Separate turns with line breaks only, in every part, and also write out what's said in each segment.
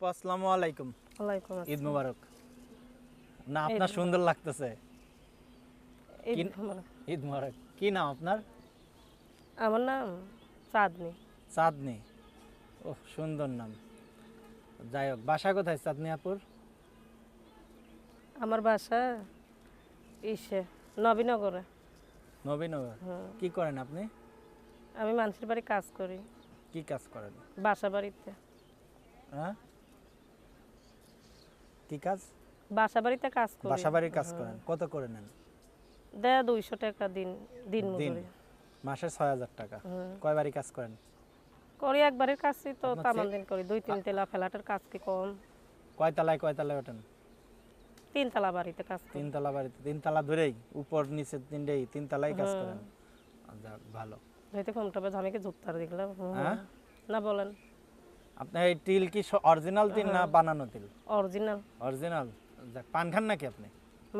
আপু আসসালামু আলাইকুম।
ওয়ালাইকুম
ঈদ
আসসালাম
মুবারক। না আপনার সুন্দর লাগতেছে।
ঈদ মুবারক।
ঈদ মুবারক। কি নাম আপনার?
আমার নাম চাঁদনি।
চাঁদনি। ও সুন্দর নাম। যাই হোক বাসা কোথায় চাঁদনি আপুর?
আমার বাসা ইসে নবীনগরে।
নবীনগর। কি করেন আপনি?
আমি মানুষের বাড়ি কাজ করি।
কি কাজ করেন?
বাসা বাড়িতে।
হ্যাঁ? কি কাজ?
বাসা বাড়িতে কাজ করি।
বাসা বাড়ির কাজ করেন। কত করে নেন?
দেয় দুইশো টাকা দিন দিন মজুরি।
মাসে ছয় হাজার টাকা।
হুম।
কয় বাড়ি কাজ করেন?
করি একবারের কাজই তো তামান দিন করি। দুই তিন তেলা ফেলাটের কাজ কি কম?
কয় তালায় কয় তালায় ওঠেন?
তিন তালা বাড়িতে কাজ করি।
তিনতলা বাড়িতে। তিনতলা ধরেই উপর নিচে তিনটেই তিনতলাই কাজ করেন। যাক, ভালো।
হয়তো ফোন টপে আমি কি জুতার দেখলাম?
হ্যাঁ?
না বলেন।
আপনার এই তিল কি অরিজিনাল তিল না বানানো তিল?
অরিজিনাল
অরিজিনাল যাক পান খান নাকি আপনি?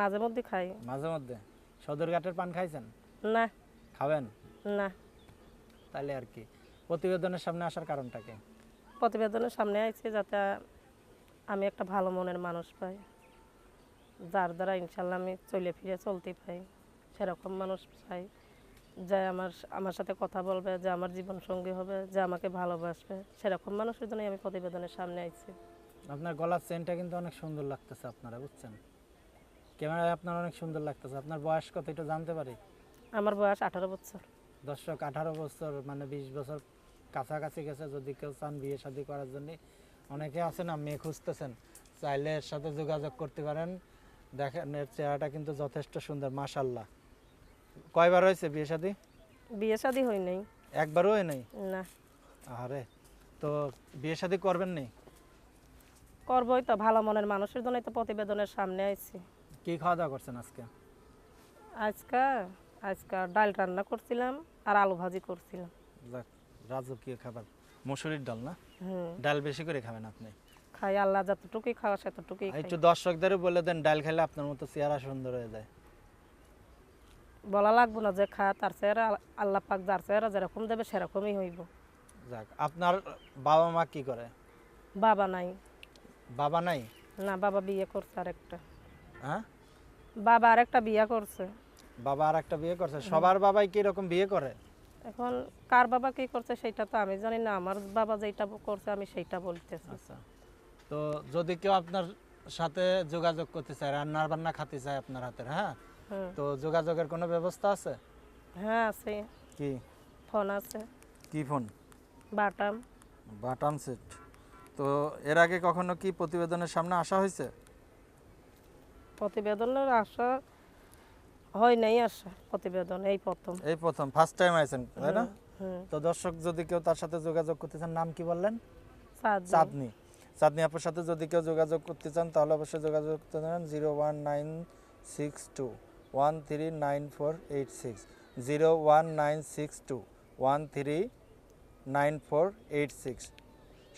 মাঝে মধ্যে খাই।
মাঝে মধ্যে? সদরঘাটের পান খাইছেন?
না।
খাবেন?
না।
তাহলে আর কি। প্রতিবেদনের সামনে আসার কারণটা কি?
প্রতিবেদনের সামনে আইছি যাতে আমি একটা ভালো মনের মানুষ পাই। যার দ্বারা ইনশাল্লাহ আমি চলে ফিরে চলতে পাই। সেরকম মানুষ চাই যে আমার আমার সাথে কথা বলবে যে আমার জীবন সঙ্গী হবে যে আমাকে ভালোবাসবে সেরকম মানুষের জন্যই আমি প্রতিবেদনের সামনে আইছি।
আপনার গলার চেনটা কিন্তু অনেক সুন্দর লাগতেছে আপনারা বুঝছেন? ক্যামেরায় আপনার অনেক সুন্দর লাগতেছে। আপনার বয়স কত এটা জানতে পারি?
আমার বয়স আঠারো বছর।
দর্শক আঠারো বছর মানে বিশ বছর কাছাকাছি গেছে যদি কেউ চান বিয়ে শাদী করার জন্য। অনেকে আছে না মেয়ে খুঁজতেছেন। চাইলে এর সাথে যোগাযোগ করতে পারেন। দেখেন এর চেহারাটা কিন্তু যথেষ্ট সুন্দর মাশাল্লাহ কয়বার হয়েছে বিয়ে শাদী?
বিয়ে শাদী হয় নাই।
একবারও হয় নাই?
না।
আরে তো বিয়ে শাদী করবেন নি?
করবোই তো ভালো মনের মানুষের জন্যই তো প্রতিবেদনের সামনে আইছি।
কি খাওয়া দাওয়া করছেন আজকে?
আজকা আজকা ডাল রান্না করছিলাম আর আলু ভাজি করছিলাম।
যাক রাজকীয় খাবার। মসুরির ডাল না?
হুম।
ডাল বেশি করে খাবেন আপনি?
খাই আল্লাহ যতটুকুই খাওয়া সেতটুকুই
একটু দর্শকদের বলে দেন ডাল খেলে আপনার মতো চেহারা সুন্দর হয়ে যায়।
বলা লাগবো না যে খা তার চেহারা আল্লাহ পাক যার চেহারা যেরকম দেবে সেরকমই হইব।
যাক আপনার বাবা মা কি করে?
বাবা নাই।
বাবা নাই?
না বাবা বিয়ে করছে আরেকটা।
হ্যাঁ?
বাবা আরেকটা বিয়ে করছে।
বাবা আর একটা বিয়ে করছে। সবার বাবাই কি রকম বিয়ে করে?
এখন কার বাবা কি করছে সেটা তো আমি জানি না। আমার বাবা যেটা করছে আমি সেইটা বলতেছি।
আচ্ছা। তো যদি কেউ আপনার সাথে যোগাযোগ করতে চায় রান্নার বান্না খাতে চায় আপনার হাতের হ্যাঁ? তো যোগাযোগের কোনো ব্যবস্থা আছে?
হ্যাঁ আছে।
কি?
ফোন আছে।
কি ফোন?
বাটাম।
বাটাম সেট। তো এর আগে কখনো কি প্রতিবেদনের সামনে আসা হয়েছে?
প্রতিবেদনের আশা হয় নাই আসা প্রতিবেদন এই প্রথম।
এই প্রথম ফার্স্ট টাইম আইছেন তাই না? তো দর্শক যদি কেউ তার সাথে যোগাযোগ করতে চান নাম কি বললেন?
চাঁদনি।
চাঁদনি। আপুর সাথে যদি কেউ যোগাযোগ করতে চান তাহলে অবশ্যই যোগাযোগ করতে পারেন zero one nine six two one three nine four eight six zero one nine six two one three nine four eight six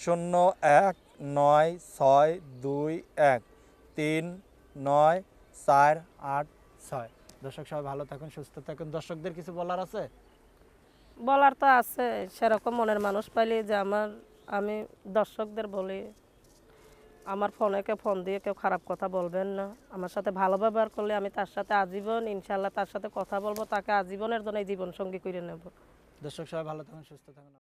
শূন্য এক নয় ছয় দুই এক তিন নয় চার আট ছয় দর্শক সবাই ভালো থাকুন সুস্থ থাকুন। দর্শকদের কিছু বলার আছে?
বলার তো আছে সেরকম মনের মানুষ পাইলে যে আমার আমি দর্শকদের বলি। আমার ফোনে কেউ ফোন দিয়ে কেউ খারাপ কথা বলবেন না। আমার সাথে ভালো ব্যবহার করলে আমি তার সাথে আজীবন ইনশাল্লাহ তার সাথে কথা বলব, তাকে আজীবনের জন্য জীবন সঙ্গী করে নেব।
দর্শক সবাই ভালো থাকুন, সুস্থ থাকুন।